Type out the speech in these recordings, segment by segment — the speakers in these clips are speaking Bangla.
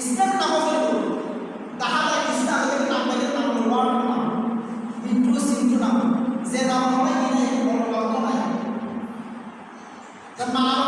ইসলাম নামাজের গুরু তাহলে ইসলামের নামের নাম ওয়ার্ড নাম। মিন্টু সিন্টু নাম। যে নাম নাই অন্য নাই। তার মানে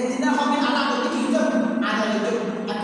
الذين هم على عهدهم عهد